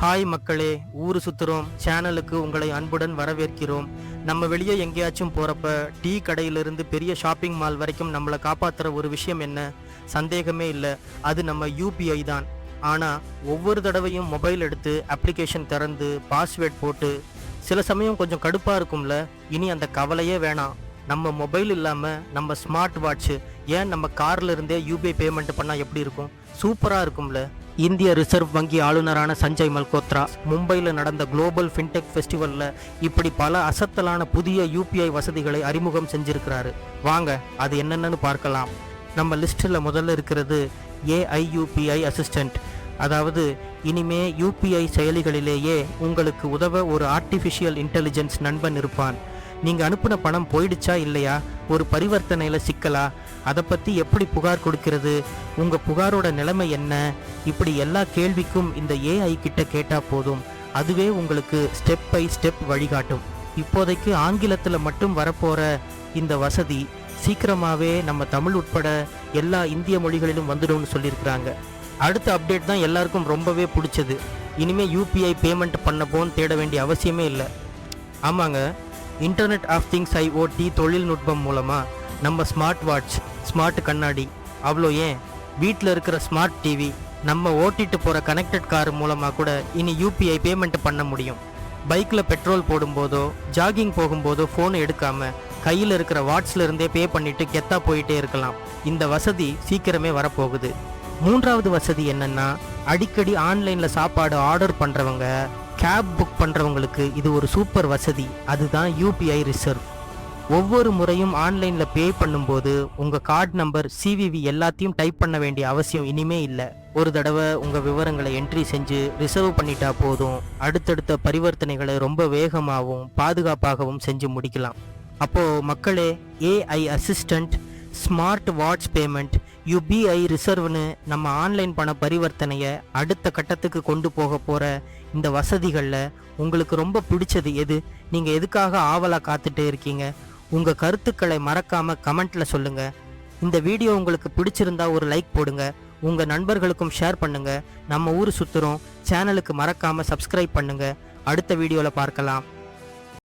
Hi மக்களே ஊர் சுத்துறோம். சேனலுக்கு உங்களை அன்புடன் வரவேற்கிறோம். நம்ம வெளியே எங்கேயாச்சும் போகிறப்ப டீ கடையிலிருந்து பெரிய ஷாப்பிங் மால் வரைக்கும் நம்மளை காப்பாற்றுற ஒரு விஷயம் என்ன? சந்தேகமே இல்லை. அது நம்ம யூபிஐ தான். ஆனால் ஒவ்வொரு தடவையும் மொபைல் எடுத்து அப்ளிகேஷன் திறந்து பாஸ்வேர்ட் போட்டு சில சமயம் கொஞ்சம் கடுப்பாக இருக்கும்ல? இனி அந்த கவலையே வேணாம். நம்ம மொபைல் இல்லாமல் நம்ம ஸ்மார்ட் வாட்ச் ஏன் நம்ம கார்ல இருந்தே யூபிஐ பேமெண்ட் பண்ணால் எப்படி இருக்கும்? சூப்பராக இருக்கும்ல. இந்திய ரிசர்வ் வங்கி ஆளுநரான சஞ்சய் மல்கோத்ரா மும்பையில் நடந்த குளோபல் ஃபின்டெக் ஃபெஸ்டிவலில் இப்படி பல அசத்தலான புதிய யூபிஐ வசதிகளை அறிமுகம் செஞ்சிருக்கிறாரு. வாங்க அது என்னென்னு பார்க்கலாம். நம்ம லிஸ்ட்டில் முதல்ல இருக்கிறது ஏஐயூபிஐ அசிஸ்டண்ட் அதாவது இனிமே யூபிஐ செயலிகளிலேயே உங்களுக்கு உதவ ஒரு ஆர்டிஃபிஷியல் இன்டெலிஜென்ஸ் நண்பன் இருப்பான். நீங்கள் அனுப்பின பணம் போயிடுச்சா இல்லையா? ஒரு பரிவர்த்தனையில் சிக்கலா? அதை பற்றி எப்படி புகார் கொடுக்கிறது? உங்கள் புகாரோட நிலைமை என்ன? இப்படி எல்லா கேள்விக்கும் இந்த ஏஐ கிட்ட கேட்டால் போதும். அதுவே உங்களுக்கு ஸ்டெப் பை ஸ்டெப் வழிகாட்டும். இப்போதைக்கு ஆங்கிலத்தில் மட்டும் வரப்போகிற இந்த வசதி சீக்கிரமாகவே நம்ம தமிழ் உட்பட எல்லா இந்திய மொழிகளிலும் வந்துடும்னு சொல்லியிருக்கிறாங்க. அடுத்த அப்டேட் தான் எல்லாருக்கும் ரொம்பவே பிடிச்சது. இனிமேல் யூபிஐ பேமெண்ட் பண்ண போன்னு தேட வேண்டிய அவசியமே இல்லை. ஆமாங்க. இன்டர்நெட் ஆஃப் திங்ஸ் ஐஓடி தொழில்நுட்பம் மூலமாக நம்ம ஸ்மார்ட் வாட்ச் ஸ்மார்ட் கண்ணாடி அவ்வளோ ஏன்? வீட்டில் இருக்கிற ஸ்மார்ட் டிவி நம்ம ஓட்டிட்டு போகிற கனெக்டட் கார் மூலமாக கூட இனி யூபிஐ பேமெண்ட் பண்ண முடியும். பைக்கில் பெட்ரோல் போடும்போதோ ஜாகிங் போகும்போதோ ஃபோன் எடுக்காமல் கையில் இருக்கிற வாட்ஸ்ல இருந்தே பே பண்ணிட்டு கெத்தா போயிட்டே இருக்கலாம். இந்த வசதி சீக்கிரமே வரப்போகுது. மூன்றாவது வசதி என்னன்னா அடிக்கடி ஆன்லைனில் சாப்பாடு ஆர்டர் பண்ணுறவங்க கேப் புக் பண்ணுறவங்களுக்கு இது ஒரு சூப்பர் வசதி. அதுதான் யூபிஐ ரிசர்வ் ஒவ்வொரு முறையும் ஆன்லைனில் பே பண்ணும்போது உங்கள் கார்டு நம்பர் சிவிவி எல்லாத்தையும் டைப் பண்ண வேண்டிய அவசியம் இனிமே இல்லை. ஒரு தடவை உங்கள் விவரங்களை என்ட்ரி செஞ்சு ரிசர்வ் பண்ணிட்டா போதும். அடுத்தடுத்த பரிவர்த்தனைகளை ரொம்ப வேகமாகவும் பாதுகாப்பாகவும் செஞ்சு முடிக்கலாம். அப்போது மக்களே AI assistant smart watch payment UPI ரிசர்வ்னு நம்ம ஆன்லைன் பண பரிவர்த்தனையை அடுத்த கட்டத்துக்கு கொண்டு போக போகிற இந்த வசதிகளில் உங்களுக்கு ரொம்ப பிடிச்சது எது? நீங்கள் எதுக்காக ஆவலாக காத்துட்டே இருக்கீங்க? உங்கள் கருத்துக்களை மறக்காமல் கமெண்ட்டில் சொல்லுங்கள் இந்த வீடியோ உங்களுக்கு பிடிச்சிருந்தா ஒரு லைக் போடுங்க. உங்கள் நண்பர்களுக்கும் ஷேர் பண்ணுங்கள் நம்ம ஊர் சுற்றுறோம் சேனலுக்கு மறக்காமல் சப்ஸ்கிரைப் பண்ணுங்கள் அடுத்த வீடியோவில் பார்க்கலாம்.